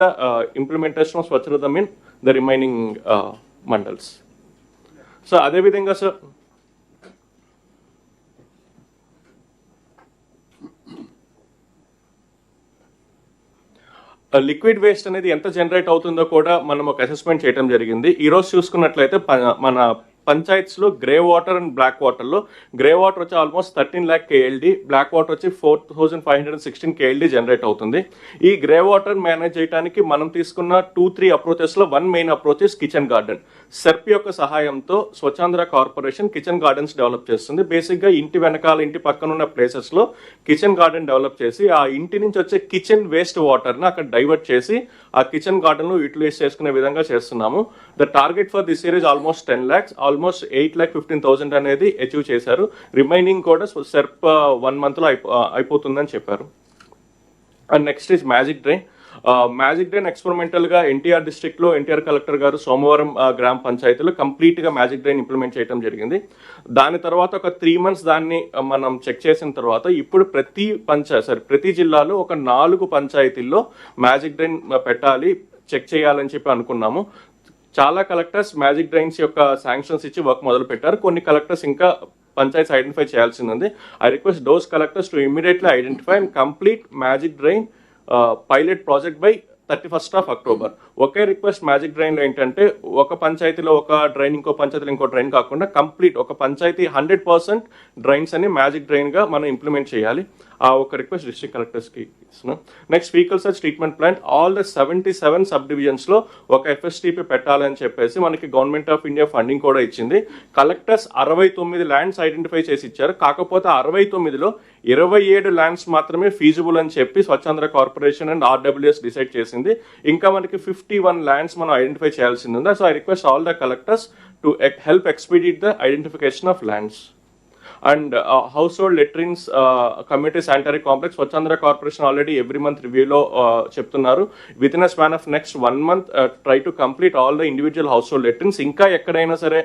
uh, implementation of Swachhradam in the remaining uh, mandals. So అదేవిధంగా sir liquid waste అనేది ఎంత generate అవుతుందో కూడా మనం ఒక అసెస్మెంట్ చేయడం జరిగింది ఈ రోజు చూసుకున్నట్లయితే మన పంచాయత్స్లో గ్రే వాటర్ అండ్ బ్లాక్ వాటర్లో. గ్రే వాటర్ వచ్చి almost thirteen lakh KLD black water వచ్చి four thousand five hundred sixteen KLD generate అవుతుంది. ఈ గ్రే వాటర్ మేనేజ్ చేయడానికి మనం తీసుకున్న two three అప్రోచెస్లో one main approach kitchen garden. SERP యొక్క సహాయంతో Swachhandhra corporation kitchen gardens develop చేస్తుంది. బేసిక్గా ఇంటి వెనకాల ఇంటి పక్కన ఉన్న ప్లేసెస్లో కిచెన్ గార్డెన్ డెవలప్ చేసి ఆ ఇంటి నుంచి వచ్చే కిచెన్ వేస్ట్ వాటర్ని అక్కడ డైవర్ట్ చేసి ఆ కిచెన్ గార్డెన్లో యూటిలైజ్ చేసుకునే విధంగా చేస్తున్నాము. The target for this year is almost ten lakhs. Almost eight lakh fifteen thousand అనేది అచీవ్ చేశారు. రిమైనింగ్ కూడా సెర్ప్ వన్ మంత్లో అయిపో అయిపోతుందని చెప్పారు. And next is magic drain magic drain ఎక్స్పెరిమెంటల్గా NTR డిస్ట్రిక్ట్లో ఎన్టీఆర్ కలెక్టర్ గారు సోమవారం గ్రామ పంచాయతీలో కంప్లీట్గా మ్యాజిక్ డ్రైన్ ఇంప్లిమెంట్ చేయడం జరిగింది. దాని తర్వాత ఒక త్రీ మంత్స్ దాన్ని మనం చెక్ చేసిన తర్వాత ఇప్పుడు ప్రతి పంచాయత్ సారీ ప్రతి జిల్లాలో ఒక నాలుగు పంచాయతీల్లో మ్యాజిక్ డ్రైన్ పెట్టాలి చెక్ చేయాలని చెప్పి అనుకున్నాము. చాలా కలెక్టర్స్ మ్యాజిక్ డ్రైన్స్ యొక్క శాంక్షన్స్ ఇచ్చి వర్క్ మొదలు పెట్టారు కొన్ని కలెక్టర్స్ ఇంకా పంచాయత్ ఐడెంటిఫై చేయాల్సింది ఉంది. I request those collectors to immediately identify and complete magic drain pilot project by thirty first of October. Okay request magic డ్రైన్లో ఏంటంటే ఒక పంచాయతీలో ఒక డ్రైన్ ఇంకో పంచాయతీలో ఇంకో డ్రైన్ కాకుండా కంప్లీట్ ఒక పంచాయతీ హండ్రెడ్ పర్సెంట్ డ్రైన్స్ అని మ్యాజిక్ డ్రైన్గా మనం ఇంప్లిమెంట్ చేయాలి ఆ ఒక రిక్వెస్ట్ డిస్ట్రిక్ట్ కలెక్టర్స్కి. ఇస్తున్నాం next faecal sludge treatment plant all the seventy seven sub డివిజన్స్లో ఒక ఎఫ్ఎస్టీపీ పెట్టాలని చెప్పేసి మనకి గవర్నమెంట్ ఆఫ్ ఇండియా ఫండింగ్ కూడా ఇచ్చింది. కలెక్టర్స్ అరవై తొమ్మిది ల్యాండ్స్ ఐడెంటిఫై చేసి ఇచ్చారు. కాకపోతే అరవై తొమ్మిదిలో ఇరవై ఏడు ల్యాండ్స్ మాత్రమే ఫీజిబుల్ అని చెప్పి Swachhandhra corporation and RWS decide చేసింది. ఇంకా మనకి ఫిఫ్టీ వన్ ల్యాండ్స్ మనం ఐడెంటిఫై చేయాల్సింది ఉంది? So I request all the collectors to help expedite the identification of lands and household latrines community sanitary complex Swachhandhra corporation already every month రివ్యూలో చెప్తున్నారు. Within a span of next one month try to complete all the individual household latrines ఇంకా ఎక్కడైనా సరే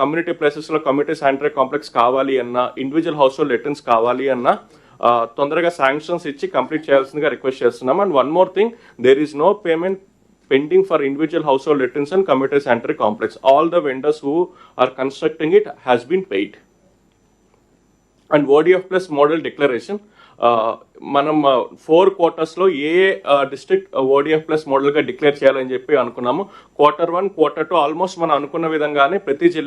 community ప్లేసెస్లో community sanitary complex కావాలి అన్న individual household latrines కావాలి అన్నా తొందరగా శాంక్షన్స్ ఇచ్చి కంప్లీట్ చేయాల్సిందిగా రిక్వెస్ట్ చేస్తున్నాం and one more thing there is no payment pending for individual household litters and community sanitary complex. All the vendors who are constructing it has been paid. And ODF plus model declaration మనం four క్వార్టర్స్లో ఏ district ODF plus మోడల్గా declare చేయాలని చెప్పి అనుకున్నాము quarter one quarter two almost మనం అనుకున్న విధంగానే ప్రతి జిల్లా